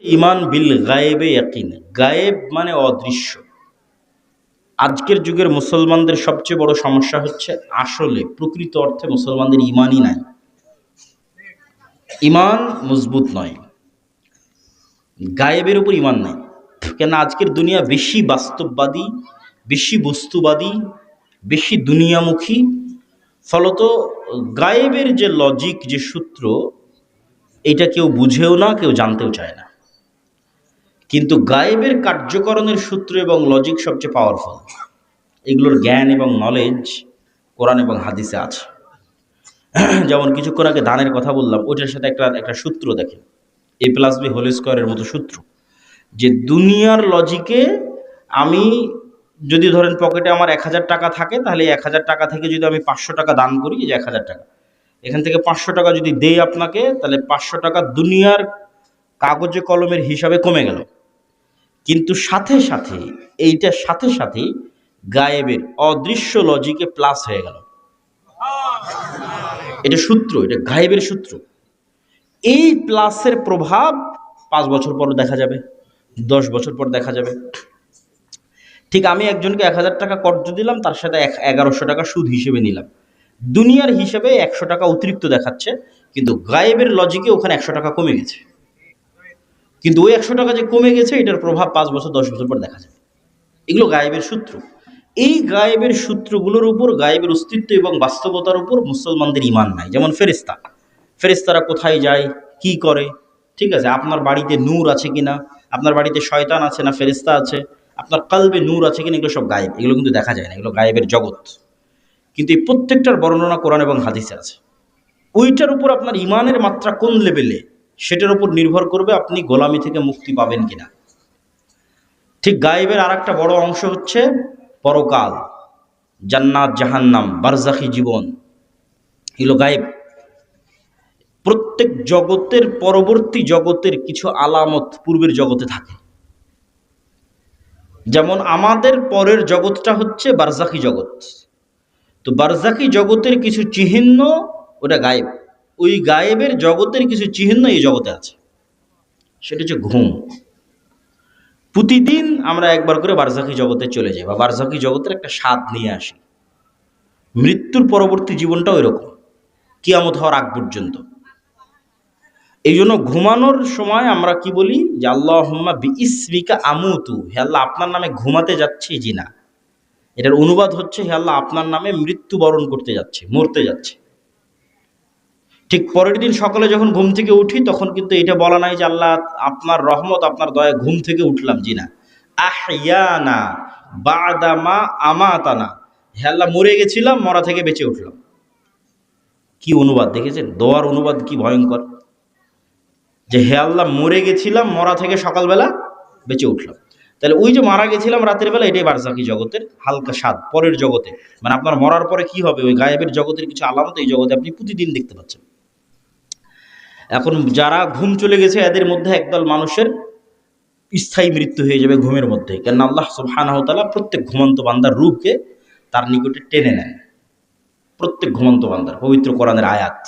ইমান বিল গায়েবে ইয়াকিন। গায়েব মানে অদৃশ্য। আজকের যুগের মুসলমানদের সবচেয়ে বড় সমস্যা হচ্ছে আসলে, প্রকৃত অর্থে মুসলমানদের ইমানই নাই। ইমান মজবুত নয়। গায়েবের উপর ইমান নাই। কেন আজকের দুনিয়া বেশি বাস্তববাদী, বেশি বস্তুবাদী, বেশি দুনিয়ামুখী। ফলত গায়েবের যে লজিক যে সূত্র, এটা কেউ বুঝেও না, কেউ জানতেও চায় না। কিন্তু গায়েবের কার্যকরণের সূত্র এবং লজিক সবচেয়ে পাওয়ারফুল এগুলোর জ্ঞান এবং নলেজ কোরআন এবং হাদিসে আছে। যেমন কিছুক্ষণ আগে দানের কথা বললাম, ওইটার সাথে একটা একটা সূত্র দেখেন। এ প্লাস বি হোল স্কোয়ারের মতো সূত্র। যে দুনিয়ার লজিকে আমি যদি ধরেন পকেটে আমার এক হাজার টাকা থাকে, তাহলে এক হাজার টাকা থেকে যদি আমি পাঁচশো টাকা দান করি যে এক হাজার টাকা। এখান থেকে পাঁচশো টাকা যদি দেই আপনাকে, তাহলে পাঁচশো টাকা দুনিয়ার কাগজে কলমের হিসাবে কমে গেল। কিন্তু সাথে সাথে এইটার সাথে সাথে গায়েবের অদৃশ্য লজিকে প্লাস হয়ে গেল। এটা সূত্র, এটা গায়েবের সূত্র। এই প্লাসের প্রভাব পাঁচ বছর পর দেখা যাবে, দশ বছর পর দেখা যাবে। ঠিক আমি একজনকে এক হাজার টাকা কর্জ দিলাম, তার সাথে এক, এগারোশো টাকা সুদ হিসেবে নিলাম। দুনিয়ার হিসেবে একশো টাকা অতিরিক্ত দেখাচ্ছে, কিন্তু গায়েবের লজিকে ওখানে একশো টাকা কমে গেছে। কিন্তু ওই একশো টাকা যে কমে গেছে, এটার প্রভাব পাঁচ বছর, দশ বছর পর দেখা যাবে। এগুলো গায়েবের সূত্র। এই গায়েবের সূত্রগুলোর উপর গায়েবের অস্তিত্ব এবং বাস্তবতার উপর মুসলমানদের ইমান নাই। যেমন ফেরিস্তা ফেরিস্তারা কোথায় যায়? কি করে? ঠিক আছে, আপনার বাড়িতে নূর আছে কিনা? আপনার বাড়িতে শয়তান আছে না ফেরিস্তা আছে? আপনার কালবে নূর আছে কিনা? এগুলো সব গায়েব। এগুলো কিন্তু দেখা যায় না। এগুলো গায়েবের জগৎ। কিন্তু এই প্রত্যেকটার বর্ণনা কোরআন এবং হাদিসে আছে। ওইটার উপর আপনার ইমানের মাত্রা কোন লেভেলে সেটার উপর নির্ভর করবে আপনি গোলামি থেকে মুক্তি পাবেন কিনা। ঠিক গায়েবের আর একটা বড় অংশ হচ্ছে পরকাল, জান্নাত, জাহান্নাম বারজাখি জীবন। এগুলো গায়েব। প্রত্যেক জগতের পরবর্তী জগতের কিছু আলামত পূর্বের জগতে থাকে। যেমন আমাদের পরের জগৎটা হচ্ছে বারজাখি জগৎ। তো বারজাখি জগতের কিছু চিহ্ন, ওটা গায়েব। ওই গায়েবের জগতের কিছু চিহ্ন এই জগতে আছে। সেটা হচ্ছে ঘুম। প্রতিদিন আমরা একবার করে বারজাকি জগতে চলে যাই বা বারজাকি জগতের একটা স্বাদ নিয়ে আসি। মৃত্যুর পরবর্তী জীবনটাও এরকম। কিয়ামত হওয়ার আগ পর্যন্ত। এই জন্য ঘুমানোর সময় আমরা কি বলি? যে আল্লাহ বি ইসমিকা আমুতু। হে আল্লাহ, আপনার নামে ঘুমাতে যাচ্ছি জি না এটার অনুবাদ হচ্ছে, হে আল্লাহ, আপনার নামে মৃত্যুবরণ করতে যাচ্ছে, মরতে যাচ্ছে। ঠিক পরের দিন সকালে যখন ঘুম থেকে উঠি, তখন কিন্তু এটা বলা নাই যে, আল্লাহ, আপনার রহমত, আপনার দয়া, ঘুম থেকে উঠলাম জি না আহিয়ানা বাদামা আমাতানা। হে আল্লাহ, মরে গেছিলাম, মরা থেকে বেঁচে উঠলাম। কি অনুবাদ দেখেছেন? দোয়ার অনুবাদ কি ভয়ঙ্কর। যে হে আল্লাহ, মরে গেছিলাম, মরা থেকে সকালবেলা বেঁচে উঠলাম। তাহলে ওই যে মারা গেছিলাম রাতের বেলা, এটাই বারজাকি জগতের হালকা স্বাদ, পরের জগতে। মানে আপনার মরার পরে কি হবে? ওই গায়েবের জগতের কিছু আলামত এই জগতে আপনি প্রতিদিন দেখতে পাচ্ছেন। এখন যারা ঘুম চলে গেছে, এদের মধ্যে একদল মানুষের স্থায়ী মৃত্যু হয়ে যাবে ঘুমের মধ্যে। কেন আল্লাহ সুবহানাহতালা প্রত্যেক ঘুমন্ত বান্দার রূপকে তার নিকটে টেনে নেন। প্রত্যেক ঘুমন্ত বান্দার, পবিত্র কোরআনের আয়াত।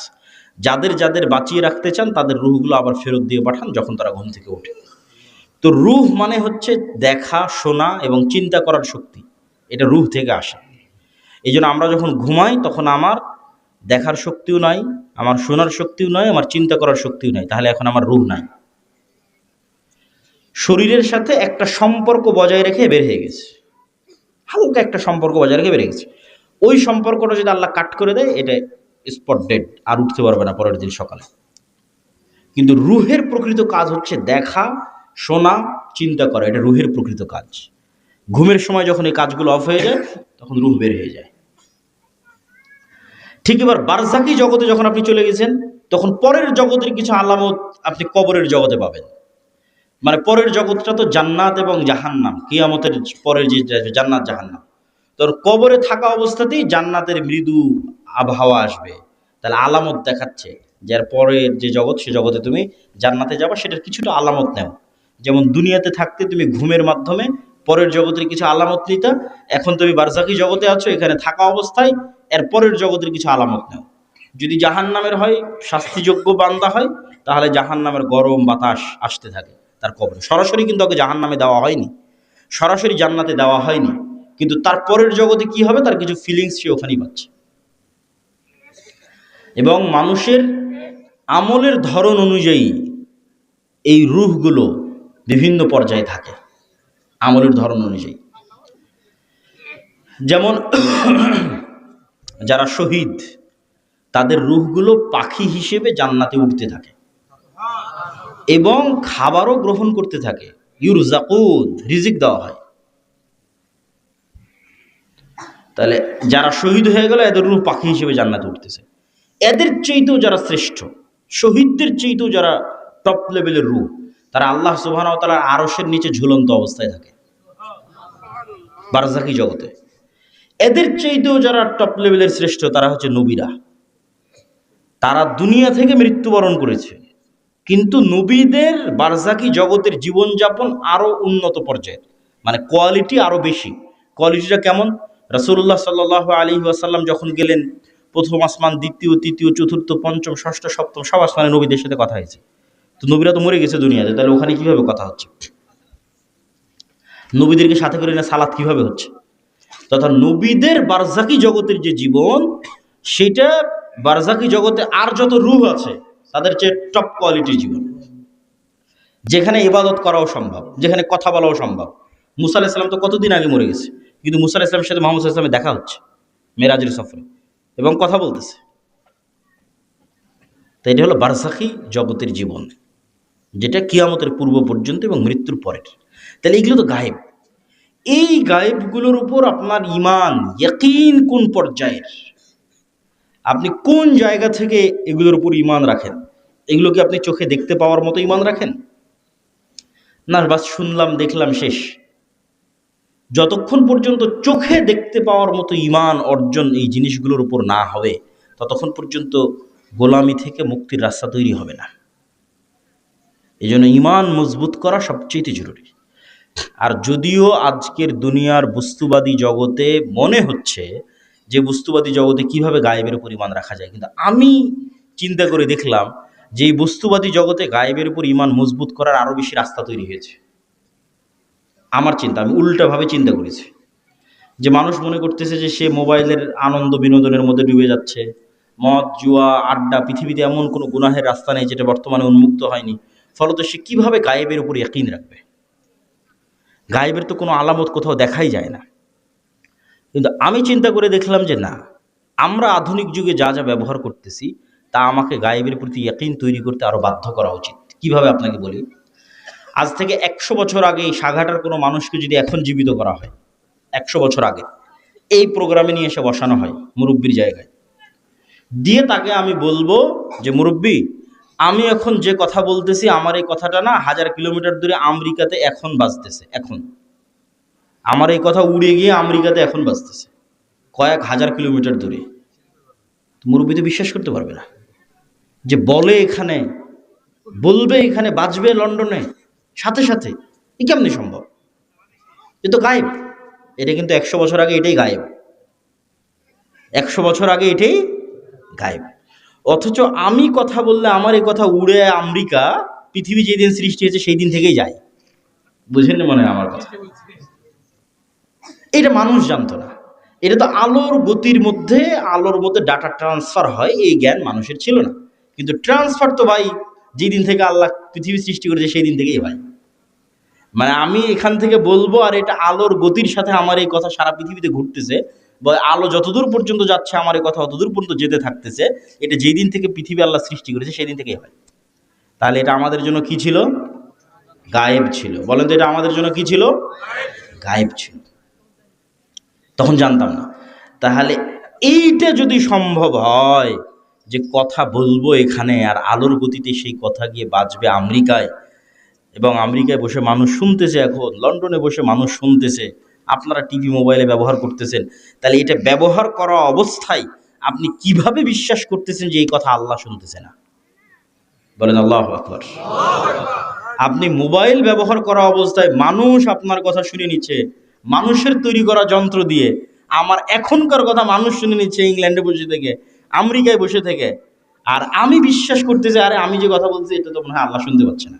যাদের যাদের বাঁচিয়ে রাখতে চান, তাদের রুহগুলো আবার ফেরত দিয়ে পাঠান যখন তারা ঘুম থেকে ওঠে। তো রুহ মানে হচ্ছে দেখা, শোনা এবং চিন্তা করার শক্তি। এটা রুহ থেকে আসে। এই আমরা যখন ঘুমাই, তখন আমার দেখার শক্তিও নাই, আমার শোনার শক্তিও নাই, আমার চিন্তা করার শক্তিও নাই, তাহলে এখন আমার রুহ নাই। শরীরের সাথে একটা সম্পর্ক বজায় রেখে বের হয়ে গেছে। হালকা একটা সম্পর্ক বজায় রেখে বেড়ে গেছে। ওই সম্পর্কটা যদি আল্লাহ কাট করে দেয়, এটা স্পট ডেড আর উঠতে পারবে না পরের দিন সকালে। কিন্তু রুহের প্রকৃত কাজ হচ্ছে দেখা, শোনা, চিন্তা করা, এটা রুহের প্রকৃত কাজ। ঘুমের সময় যখন এই কাজগুলো অফ হয়ে যায়, তখন রুহ বের হয়ে যায়। ঠিক এবার বারজাকি জগতে যখন আপনি চলে গেছেন, তখন পরের জগতের কিছু আলামত আপনি কবরের জগতে পাবেন। মানে পরের জগৎটা তো জান্নাত এবং জাহান্নাম, কিয়ামতের পরের যে জান্নাত, জাহান্নাম। তোর কবরে থাকা অবস্থাতেই জান্নাতের মৃদু আবহাওয়া আসবে। তাহলে আলামত দেখাচ্ছে যার পরের যে জগৎ, সে জগতে তুমি জান্নাতে যাবা, সেটার কিছুটা আলামত নেও। যেমন দুনিয়াতে থাকতে তুমি ঘুমের মাধ্যমে পরের জগতের কিছু আলামত নিতা, এখন তুমি বারজাকি জগতে আছো, এখানে থাকা অবস্থায় এর পরের জগতের কিছু আলামত নেও যদি জাহান নামের হয়, শাস্তিযোগ্য বান্দা হয়, তাহলে জাহান নামের গরম বাতাস আসতে থাকে তার কবরে। সরাসরি কিন্তু ওকে জাহান নামে দেওয়া হয়নি। সরাসরি জান্নাতে দেওয়া হয়নি। কিন্তু তার পরের জগতে কি হবে? তার কিছু ফিলিংস সে ওখানেই পাচ্ছে। এবং মানুষের আমলের ধরন অনুযায়ী এই রুহগুলো বিভিন্ন পর্যায়ে থাকে, আমলের ধরন অনুযায়ী। যেমন যারা শহীদ, তাদের রুহগুলো পাখি হিসেবে জান্নাতে উঠতে থাকে এবং খাবারও গ্রহণ করতে থাকে। ইউরজাকুদ, রিজিক দেওয়া হয়। তাহলে যারা শহীদ হয়ে গেল, এদের রূহ পাখি হিসেবে জান্নাতে উঠতেছে। এদের চেয়েতেও যারা শ্রেষ্ঠ, শহীদদের চেয়েতেও যারা টপ লেভেলের রূহ, তারা আল্লাহ সুবাহ তালার আরসের নিচে ঝুলন্ত অবস্থায় থাকে। বারজাকি জগতে। এদের চাইতেও যারা টপ লেভেলের শ্রেষ্ঠ, তারা হচ্ছে নবীরা। তারা দুনিয়া থেকে মৃত্যুবরণ করেছে। কিন্তু নবীদের বারজাকি জগতের জীবনযাপন আরও উন্নত পর্যায়ের। মানে কোয়ালিটি আরও বেশি। কোয়ালিটিটা কেমন? রাসূলুল্লাহ সাল্লাহ আলী ওয়াসাল্লাম যখন গেলেন, প্রথম আসমান, দ্বিতীয়, তৃতীয়, চতুর্থ, পঞ্চম, ষষ্ঠ, সপ্তম, সব আসমানে নবীদের সাথে কথা হয়েছে। তো নবীরা তো মরে গেছে দুনিয়াতে, তাহলে ওখানে কীভাবে কথা হচ্ছে? নবীদেরকে সাথে করে না সালাত কীভাবে হচ্ছে? তথা নবীদের বারজাকি জগতের যে জীবন, সেটা বারজাকি জগতে আর যত রূহ আছে, তাদের চেয়ে টপ কোয়ালিটির জীবন। যেখানে ইবাদত করাও সম্ভব, যেখানে কথা বলাও সম্ভব। মুসা আলাহিসাল্লাম তো কতদিন আগে মরে গেছে? কিন্তু মুসা আলাহিসামের সাথে মোহাম্মদ ইসলামের দেখা হচ্ছে, মেরাজের সফরে, এবং কথা বলতেছে। তো এটা হলো বারসাখি জগতের জীবন, যেটা কিয়ামতের পূর্ব পর্যন্ত এবং মৃত্যুর পরের। তাহলে এইগুলো তো গায়েব। এই গায়েবগুলোর উপর আপনার ইমান ইয়কিন কোন পর্যায়ের? আপনি কোন জায়গা থেকে এগুলোর উপর ইমান রাখেন? এগুলো কি আপনি চোখে দেখতে পাওয়ার মতো ইমান রাখেন? না, বাস শুনলাম, দেখলাম, শেষ। যতক্ষণ পর্যন্ত চোখে দেখতে পাওয়ার মতো ইমান অর্জন এই জিনিসগুলোর উপর না হবে, ততক্ষণ পর্যন্ত গোলামি থেকে মুক্তির রাস্তা তৈরি হবে না। এই জন্য ইমান মজবুত করা সবচেয়ে জরুরি। আর যদিও আজকের দুনিয়ার বস্তুবাদী জগতে মনে হচ্ছে যে বস্তুবাদী জগতে কীভাবে গায়েবের পরিমাণ রাখা যায়, কিন্তু আমি চিন্তা করে দেখলাম যে এই বস্তুবাদী জগতে গায়েবের উপর ইমান মজবুত করার আরও বেশি রাস্তা তৈরি হয়েছে। আমার চিন্তা, আমি উল্টাভাবে চিন্তা করেছি যে মানুষ মনে করতেছে যে সে মোবাইলের আনন্দ বিনোদনের মধ্যে ডুবে যাচ্ছে, মদ, জুয়া, আড্ডা, পৃথিবীতে এমন কোনো গুনাহের রাস্তা নেই যেটা বর্তমানে উন্মুক্ত হয়নি। ফলত সে কীভাবে গায়েবের উপর ইয়াকিন রাখবে? গায়েবের তো কোনো আলামত কোথাও দেখাই যায় না। কিন্তু আমি চিন্তা করে দেখলাম যে না, আমরা আধুনিক যুগে যা যা ব্যবহার করতেছি, তা আমাকে গায়েবের প্রতি ইয়াকিন তৈরি করতে আরও বাধ্য করা উচিত। কীভাবে আপনাকে বলি? আজ থেকে একশো বছর আগে এই সাঘাটার কোনো মানুষকে যদি এখন জীবিত করা হয়, একশো বছর আগে, এই প্রোগ্রামে নিয়ে এসে বসানো হয় মুরব্বীর জায়গায়। দিয়ে তাকে আমি বলব যে, মুরব্বী আমি এখন যে কথা বলতেছি, আমার এই কথাটা না হাজার কিলোমিটার দূরে আমেরিকাতে এখন বাজতেছে, এখন। আমার এই কথা উড়ে গিয়ে আমেরিকাতে এখন বাজতেছে, কয়েক হাজার কিলোমিটার দূরে। মুরব্বী তো বিশ্বাস করতে পারবে না যে বলে এখানে, বলবে এখানে, বাজবে লন্ডনে, সাথে সাথে। এ কেমনি সম্ভব? এ তো গায়েব। এটা কিন্তু একশো বছর আগে এটাই গায়েব। একশো বছর আগে এটাই গায়েব। অথচ আমি কথা বললে আমার এই কথা উড়ে আমেরিকা, পৃথিবী যেদিন সৃষ্টি হয়েছে সেই দিন থেকেই যায়। বুঝেন মনে আমার কথা? এটা মানুষ জানতো না। এটা তো আলোর গতির মধ্যে, আলোর মধ্যে ডাটা ট্রান্সফার হয়, এই জ্ঞান মানুষের ছিল না। কিন্তু ট্রান্সফার তো ভাই, যেদিন থেকে আল্লাহ পৃথিবী সৃষ্টি করেছে সেই দিন থেকেই ভাই। মানে আমি এখান থেকে বলব, আর এটা আলোর গতির সাথে আমার এই কথা সারা পৃথিবীতে ঘুরতেছে আলো যতদূর পর্যন্ত যাচ্ছে, আমার এই কথা অতদূর পর্যন্ত যেতে থাকতেছে, এটা যেই দিন থেকে পৃথিবী আল্লাহ সৃষ্টি করেছে, সেই দিন থেকেই হয়। তাহলে এটা আমাদের জন্য কি ছিল? গায়েব ছিল। বলেন তো এটা আমাদের জন্য কি ছিল? গায়েব ছিল। তখন জানতাম না। তাহলে এইটা যদি সম্ভব হয় যে কথা বলব এখানে, আর আলোর গতিতে সেই কথা গিয়ে বাঁচবে আমেরিকায়, এবং আমেরিকায় বসে মানুষ শুনতেছে এখন, লন্ডনে বসে মানুষ শুনতেছে আপনারা টিভি মোবাইলে ব্যবহার করতেছেন, তাহলে এটা ব্যবহার করা অবস্থায় আপনি কীভাবে বিশ্বাস করতেছেন যে এই কথা আল্লাহ শুনতেছে না? বলেন আল্লাহ আকবর। আপনি মোবাইল ব্যবহার করা অবস্থায় মানুষ আপনার কথা শুনে নিচ্ছে, মানুষের তৈরি করা যন্ত্র দিয়ে, আমার এখনকার কথা মানুষ শুনে নিচ্ছে ইংল্যান্ডে বসে থেকে, আমেরিকায় বসে থেকে, আর আমি বিশ্বাস করতেছি, আরে আমি যে কথা বলছি এটা তো মনে হয় আল্লাহ শুনতে পাচ্ছে না।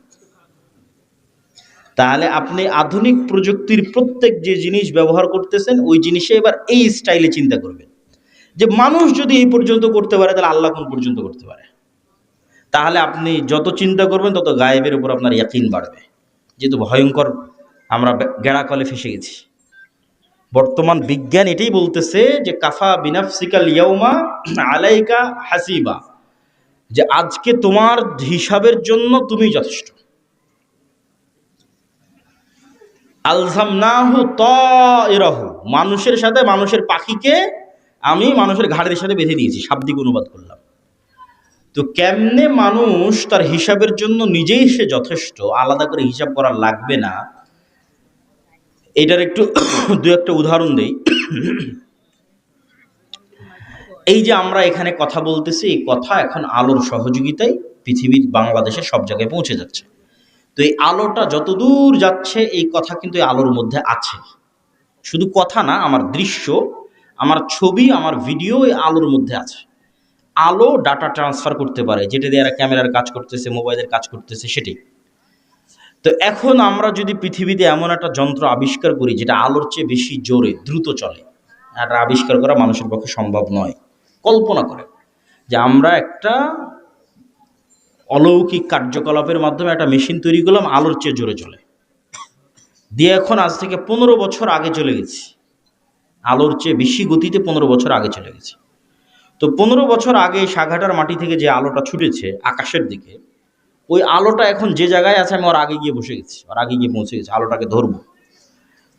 তাহলে আপনি আধুনিক প্রযুক্তির প্রত্যেক যে জিনিস ব্যবহার করতেছেন, ওই জিনিসে এবার এই স্টাইলে চিন্তা করবেন। যে মানুষ যদি এই পর্যন্ত করতে পারে, তাহলে আল্লাহ কোন পর্যন্ত করতে পারে? তাহলে আপনি যত চিন্তা করবেন, তত গায়েবের উপর আপনার ইয়াকিন বাড়বে। যেহেতু ভয়ঙ্কর আমরা গেড়া কলে ফেসে গেছি। বর্তমান বিজ্ঞান এটাই বলতেছে যে, কাফা বিনাফসিকাল ইয়াউমা আলাইকা হাসিবা। যে আজকে তোমার হিসাবের জন্য তুমি যথেষ্ট। আলজামনাহু তাইরাহু মানুষের সাথে মানুষের পাখিকে আমি মানুষের ঘাড়ের সাথে বেঁধে দিয়েছি, শাব্দিক অনুবাদ করলাম। তো কেমনে মানুষ তার হিসাবের জন্য নিজেই সে যথেষ্ট, আলাদা করে হিসাব করা লাগবে না? এটার একটু দু একটা উদাহরণ দেই। এই যে আমরা এখানে কথা বলতেছি, এই কথা এখন আলোর সহযোগিতায় পৃথিবীর বাংলাদেশের সব জায়গায় পৌঁছে যাচ্ছে। তো এই আলোটা যতদূর যাচ্ছে, এই কথা কিন্তু এই আলোর মধ্যে আছে। শুধু কথা না, আমার দৃশ্য, আমার ছবি, আমার ভিডিও এই আলোর মধ্যে আছে। আলো ডাটা ট্রান্সফার করতে পারে, যেটা দিয়ে ক্যামেরার কাজ করতেছে, মোবাইলের কাজ করতেছে সেটি তো এখন আমরা যদি পৃথিবীতে এমন একটা যন্ত্র আবিষ্কার করি, যেটা আলোর চেয়ে বেশি জোরে, দ্রুত চলে এটা আবিষ্কার করা মানুষের পক্ষে সম্ভব নয়। কল্পনা করে যে আমরা একটা অলৌকিক কার্যকলাপের মাধ্যমে একটা মেশিন তৈরি করলাম, আলোর চেয়ে জোরে চলে দিয়ে এখন আজ থেকে পনেরো বছর আগে চলে গেছি। আলোর চেয়ে বেশি গতিতে পনেরো বছর আগে চলে গেছি। তো পনেরো বছর আগে সাঘাটার মাটি থেকে যে আলোটা ছুটেছে আকাশের দিকে, ওই আলোটা এখন যে জায়গায় আছে আমি ওর আগে গিয়ে বসে গেছি, ওর আগে গিয়ে পৌঁছে গেছি, আলোটাকে ধরবো।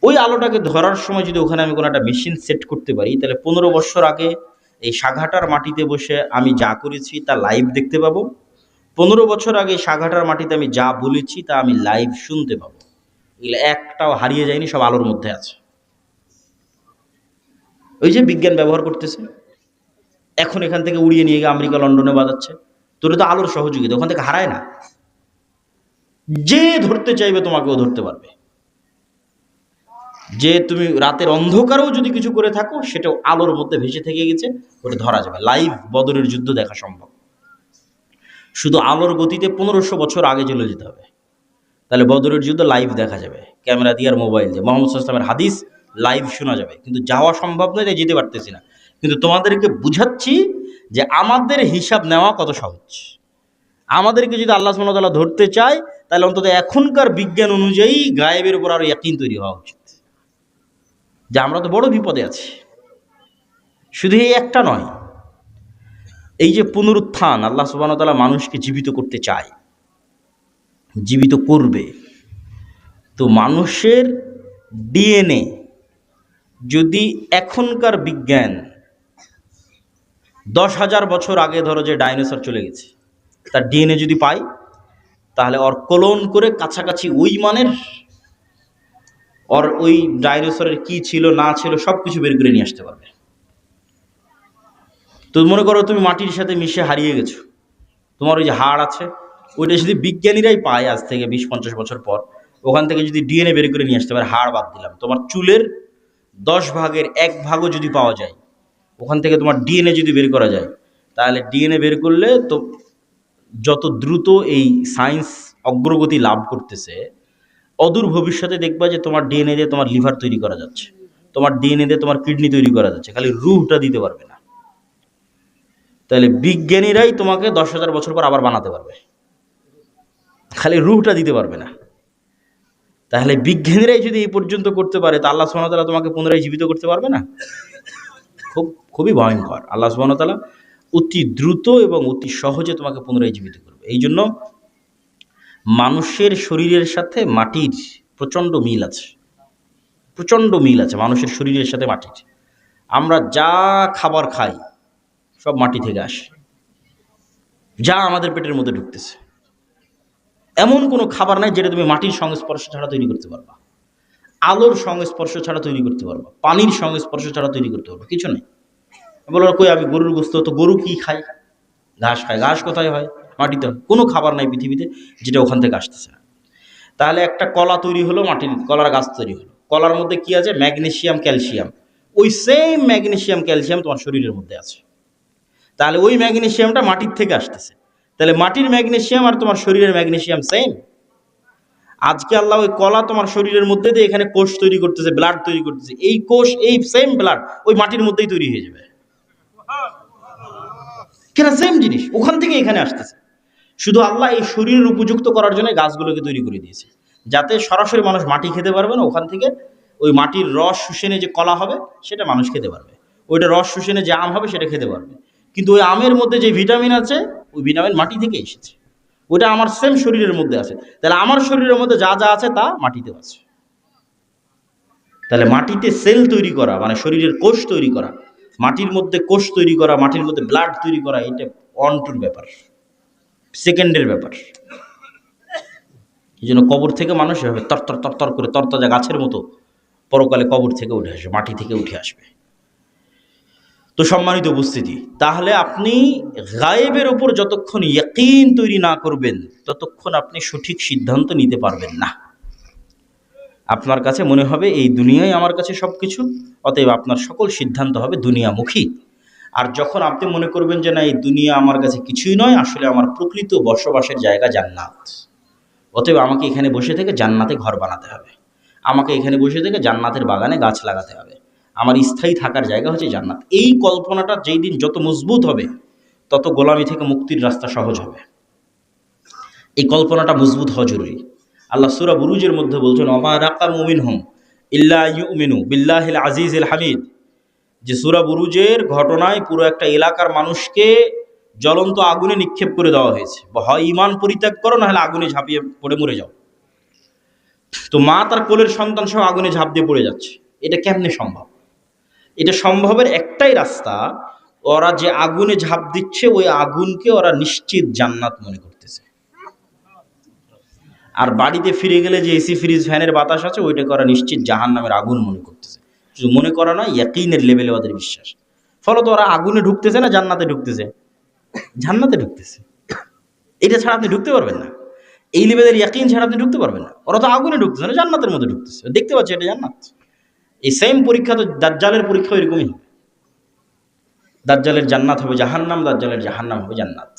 ওই আলোটাকে ধরার সময় যদি ওখানে আমি কোনো একটা মেশিন সেট করতে পারি, তাহলে পনেরো বছর আগে এই সাঘাটার মাটিতে বসে আমি যা করেছি তা লাইভ দেখতে পাবো। পনেরো বছর আগে সাঘাটার মাটিতে আমি যা বলেছি তা আমি লাইভ শুনতে পাবো। এগুলো একটাও হারিয়ে যায়নি, সব আলোর মধ্যে আছে। ওই যে বিজ্ঞান ব্যবহার করতেছে, এখন এখান থেকে উড়িয়ে নিয়ে গিয়ে আমেরিকা, লন্ডনে বাজাচ্ছে। তোর তো আলোর সহযোগিতা, ওখান থেকে হারায় না। যে ধরতে চাইবে তোমাকেও ধরতে পারবে। যে তুমি রাতের অন্ধকারেও যদি কিছু করে থাকো, সেটাও আলোর মধ্যে ভেসে থেকে গেছে, ওটা ধরা যাবে। লাইভ বদরের যুদ্ধ দেখা সম্ভব। শুধু আলোর গতিতে পনেরোশো বছর আগে চলে যেতে হবে। তাহলে বদরের যুদ্ধ লাইভ দেখা যাবে। ক্যামেরা দিয়ে আর মোবাইল দিয়ে। মোহাম্মদ সাল্লামের হাদিস লাইভ শোনা যাবে। কিন্তু যাওয়া সম্ভব নয়, তাই যেতে পারতেছি না। কিন্তু তোমাদেরকে বুঝাচ্ছি যে আমাদের হিসাব নেওয়া কত সহজ। আমাদেরকে যদি আল্লাহ সুমতাল্লাহ ধরতে চায়, তাহলে অন্তত এখনকার বিজ্ঞান অনুযায়ী গায়েবের উপর আরও ইয়াকিন তৈরি হওয়া উচিত। যে আমরা তো বড় বিপদে আছি। শুধু এই একটা নয় এই যে পুনরুত্থান আল্লাহ সুবাহতাল্লাহ মানুষকে জীবিত করতে চায়, জীবিত করবে, তো মানুষের ডিএনএ যদি এখনকার বিজ্ঞান দশ হাজার বছর আগে ধরো যে ডাইনোসর চলে গেছে, তার ডিএনএ যদি পাই, তাহলে ওর কলন করে কাছাকাছি ওই মানের ওর ওই ডাইনোসরের কি ছিল না ছিল সব কিছু বের করে নিয়ে আসতে পারবে। তো মনে করো তুমি মাটির সাথে মিশে হারিয়ে গেছো। তোমার ওই যে হাড় আছে, ওইটা যদি বিজ্ঞানীরাই পায় আজ থেকে বিশ পঞ্চাশ বছর পর, ওখান থেকে যদি ডিএনএ বের করে নিয়ে আসতে পারে, হাড় বাদ দিলাম। তোমার চুলের দশ ভাগের এক ভাগও যদি পাওয়া যায়, ওখান থেকে তোমার ডিএনএ যদি বের করা যায়, তাহলে ডিএনএ বের করলে তো যত দ্রুত এই সায়েন্স অগ্রগতি লাভ করতেছে, অদূর ভবিষ্যতে দেখবা যে তোমার ডিএনএ দিয়ে তোমার লিভার তৈরি করা যাচ্ছে। তোমার ডিএনএ দিয়ে তোমার কিডনি তৈরি করা যাচ্ছে, খালি রুহটা দিতে পারবে না। তাহলে বিজ্ঞানীরাই তোমাকে দশ হাজার বছর পর আবার বানাতে পারবে। খালি রুহটা দিতে পারবে না। তাহলে বিজ্ঞানীরাই যদি এই পর্যন্ত করতে পারে, তা আল্লাহ সুবাহতাল্লাহ তোমাকে পুনরায় জীবিত করতে পারবে না? খুব, খুবই ভয়ঙ্কর। আল্লাহ সুবাহতাল্লাহ অতি দ্রুত এবং অতি সহজে তোমাকে পুনরায় জীবিত করবে। এই জন্য মানুষের শরীরের সাথে মাটির প্রচণ্ড মিল আছে। প্রচণ্ড মিল আছে মানুষের শরীরের সাথে মাটির। আমরা যা খাবার খাই সব মাটি থেকে আসে। যা আমাদের পেটের মধ্যে ঢুকতেছে। এমন কোনো খাবার নাই যেটা তুমি মাটির সংস্পর্শ ছাড়া তৈরি করতে পারবা। আলোর সংস্পর্শ ছাড়া তৈরি করতে পারবা। পানির সংস্পর্শ ছাড়া তৈরি করতে পারবা। কিছু নেই। বলো, কই আমি গরুর গোস্ত? তো গরু কি খায়? ঘাস খায়। ঘাস কোথায় হয়? মাটিতে কোনো খাবার নাই পৃথিবীতে যেটা ওখান থেকে আসতেছে না। তাহলে একটা কলা তৈরি হলো মাটির, কলার গাছ তৈরি হলো। কলার মধ্যে কি আছে? Magnesium calcium. ওই সেম ম্যাগনেশিয়াম ক্যালসিয়াম তোমার শরীরের মধ্যে আছে। তাহলে ওই ম্যাগনেশিয়ামটা মাটির থেকে আসতেছে। তাহলে মাটির ম্যাগনেশিয়াম আর তোমার শরীরের ম্যাগনেশিয়াম সেম আজকে আল্লাহ ওই কলা তোমার শরীরের মধ্যে দিয়ে এখানে কোষ তৈরি করতেছে ব্লাড তৈরি করতেছে। এই কোষ, এই সেম ব্লাড ওই মাটির মধ্যেই তৈরি হয়ে যাবে। কেন? সেম জিনিস। ওখান থেকে এখানে আসতেছে। শুধু আল্লাহ এই শরীরের উপযুক্ত করার জন্য গাছগুলোকে তৈরি করে দিয়েছে। যাতে সরাসরি মানুষ মাটি খেতে পারবে না, ওখান থেকে ওই মাটির রস শুষেনে যে কলা হবে, সেটা মানুষ খেতে পারবে। ওইটা রস শুষেনে যে আম হবে, সেটা খেতে পারবে। কিন্তু ওই আমের মধ্যে যে ভিটামিন আছে, ওই ভিটামিন মাটি থেকে এসেছে। ওটা আমার সেম শরীরের মধ্যে আছে। তাহলে আমার শরীরের মধ্যে যা যা আছে তা মাটিতেও আছে। তাহলে মাটিতে সেল তৈরি করা মানে শরীরের কোষ তৈরি করা, মাটির মধ্যে কোষ তৈরি করা, মাটির মধ্যে ব্লাড তৈরি করা এটা অন টুর ব্যাপার। সেকেন্ডের ব্যাপার। এই জন্য কবর থেকে মানুষ এভাবে তরতর তরতর করে তরতাজা গাছের মতো পরকালে কবর থেকে উঠে আসবে মাটি থেকে উঠে আসবে। তো সম্মানিত উপস্থিতি, তাহলে আপনি গায়েবের ওপর যতক্ষণ ইয়াকিন তৈরি না করবেন, ততক্ষণ আপনি সঠিক সিদ্ধান্ত নিতে পারবেন না। আপনার কাছে মনে হবে এই দুনিয়ায় আমার কাছে সব কিছু অতএব আপনার সকল সিদ্ধান্ত হবে দুনিয়ামুখী। আর যখন আপনি মনে করবেন যে না, এই দুনিয়া আমার কাছে কিছুই নয়, আসলে আমার প্রকৃত বসবাসের জায়গা জান্নাত। অতএব আমাকে এখানে বসে থেকে জান্নাতে ঘর বানাতে হবে। আমাকে এখানে বসে থেকে জান্নাতের বাগানে গাছ লাগাতে হবে। আমার স্থায়ী থাকার জায়গা হচ্ছে জান্নাত। এই কল্পনাটা যেই দিন যত মজবুত হবে, তত গোলামি থেকে মুক্তির রাস্তা সহজ হবে। এই কল্পনাটা মজবুত হওয়া জরুরি। আল্লাহ সুরা বুরুজের মধ্যে বলছেন অমা রাকার মুমিন হম ইল্লা ইউমিনু বিল্লাহিল আজিজ ইল হামিদ। যে সুরা বুরুজের ঘটনায় পুরো একটা এলাকার মানুষকে জ্বলন্ত আগুনে নিক্ষেপ করে দেওয়া হয়েছে। হয় ইমান পরিত্যাগ করো, নাহলে আগুনে ঝাঁপিয়ে পড়ে মরে যাও। তো মা তার কোলের সন্তান সহ আগুনে ঝাঁপ দিয়ে পড়ে যাচ্ছে। এটা কেমনে সম্ভব? এটা সম্ভবের একটাই রাস্তা। ওরা যে আগুনে ঝাঁপ দিচ্ছে, ওই আগুনকে ওরা নিশ্চিত জান্নাত মনে করতেছে। আর বাড়িতে ফিরে গেলে যে এসি ফ্রিজ, ফ্যানের বাতাস আছে, ওইটাকে ওরা নিশ্চিত জাহান নামের আগুন মনে করতেছে। শুধু মনে করা নয় ইয়াকিনের লেভেলে ওদের বিশ্বাস। ফলত ওরা আগুনে ঢুকতেছে না, জান্নাতে ঢুকতেছে? জান্নাতে ঢুকতেছে। এটা ছাড়া আপনি ঢুকতে পারবেন না। এই লেভেলের ইয়াকিন ছাড়া আপনি ঢুকতে পারবেন না। ওরা তো আগুনে ঢুকতেছে না, জান্নাতের মধ্যে ঢুকতেছে। দেখতে পাচ্ছি এটা জান্নাত। এই সেম পরীক্ষা তো দাজ্জালের পরীক্ষা এরকমই হবে। দাজ্জালের জান্নাত হবে জাহান্নাম, দাজ্জালের জাহান্নাম হবে জান্নাত।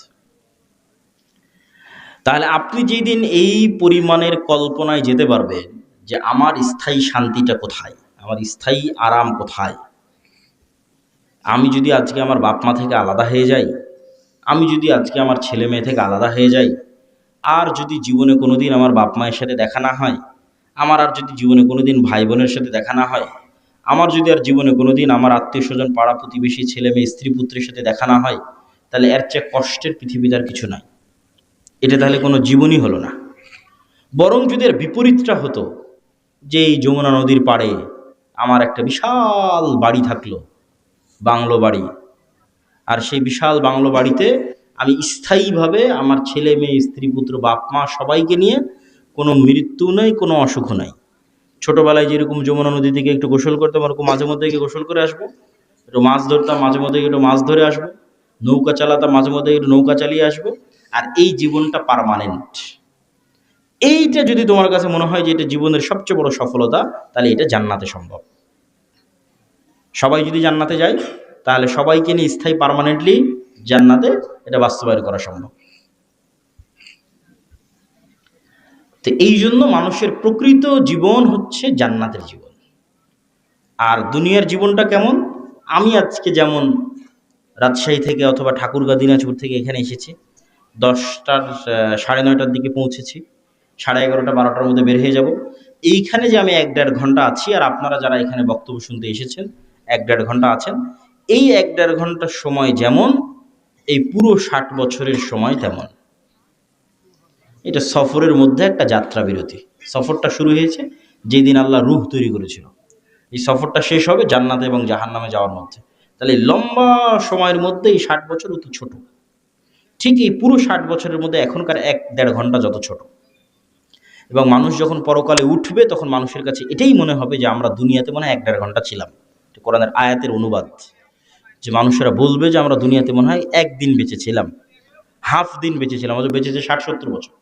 তাহলে আপনি যেদিন এই পরিমাণের কল্পনায় যেতে পারবেন যে আমার স্থায়ী শান্তিটা কোথায়, আমার স্থায়ী আরাম কোথায়? আমি যদি আজকে আমার বাপ মা থেকে আলাদা হয়ে যাই, আমি যদি আজকে আমার ছেলে মেয়ে থেকে আলাদা হয়ে যাই, আর যদি জীবনে কোনো দিন আমার বাপ মায়ের সাথে দেখা না হয় আমার আর যদি জীবনে কোনো দিন ভাই বোনের সাথে দেখা না হয়, আমার যদি আর জীবনে কোনো দিন আমার আত্মীয় স্বজন, পাড়া প্রতিবেশী, ছেলে মেয়ে, স্ত্রী পুত্রের সাথে দেখা না হয়, তাহলে এর চেয়ে কষ্টের পৃথিবীতে আর কিছু নাই। এটা তাহলে কোনো জীবনই হলো না। বরং যদি এর বিপরীতটা হতো, যে এই যমুনা নদীর পাড়ে আমার একটা বিশাল বাড়ি থাকল, বাংলো বাড়ি, আর সেই বিশাল বাংলো বাড়িতে আমি স্থায়ীভাবে আমার ছেলে মেয়ে, স্ত্রী পুত্র, বাপ, মা সবাইকে নিয়ে কোনো মৃত্যু নেই, কোনো অসুখ নাই। ছোটোবেলায় যেরকম যমুনা নদী থেকে একটু গোসল করতাম, ওরকম মাঝে মধ্যে গিয়ে গোসল করে আসব। একটু মাছ ধরতাম, মাঝে মধ্যে একটু মাছ ধরে আসব। নৌকা চালাতাম, মাঝে মধ্যে একটু নৌকা চালিয়ে আসব। আর এই জীবনটা পারমানেন্ট এইটা যদি তোমার কাছে মনে হয় যে এটা জীবনের সবচেয়ে বড় সফলতা, তাহলে এটা জান্নাতে সম্ভব। সবাই যদি জান্নাতে যায়, তাহলে সবাইকে নিয়ে স্থায়ী পারমানেন্টলি জান্নাতে এটা বাস্তবায়ন করা সম্ভব। তো এই জন্য মানুষের প্রকৃত জীবন হচ্ছে জান্নাতের জীবন। আর দুনিয়ার জীবনটা কেমন? আমি আজকে যেমন রাজশাহী থেকে অথবা ঠাকুরগাঁ, দিনাজপুর থেকে এখানে এসেছি। দশটার সাড়ে নয়টার দিকে পৌঁছেছি। সাড়ে এগারোটা, বারোটার মধ্যে বের হয়ে যাব। এইখানে যে আমি এক দেড় ঘণ্টা আছি, আর আপনারা যারা এখানে বক্তব্য শুনতে এসেছেন, এক দেড় ঘণ্টা আছেন, এই এক দেড় ঘণ্টার সময় যেমন, এই পুরো ষাট বছরের সময় তেমন। এটা সফরের মধ্যে একটা যাত্রা বিরতি। সফরটা শুরু হয়েছে যেদিন আল্লাহ রুহ তৈরি করেছিল। এই সফরটা শেষ হবে জান্নাতে এবং জাহান্নামে যাওয়ার মধ্যে। তাহলে লম্বা সময়ের মধ্যে এই ষাট বছর অতি ছোট। ঠিক এই পুরো ষাট বছরের মধ্যে এখনকার এক দেড় ঘণ্টা যত ছোট। এবং মানুষ যখন পরকালে উঠবে, তখন মানুষের কাছে এটাই মনে হবে যে আমরা দুনিয়াতে মনে হয় এক দেড় ঘণ্টা ছিলাম। কোরআনের আয়াতের অনুবাদ। যে মানুষেরা বলবে যে আমরা দুনিয়াতে মনে হয় একদিন বেঁচে ছিলাম। হাফ দিন বেঁচে ছিলাম, অথচ বেঁচেছে ষাট সত্তর বছর।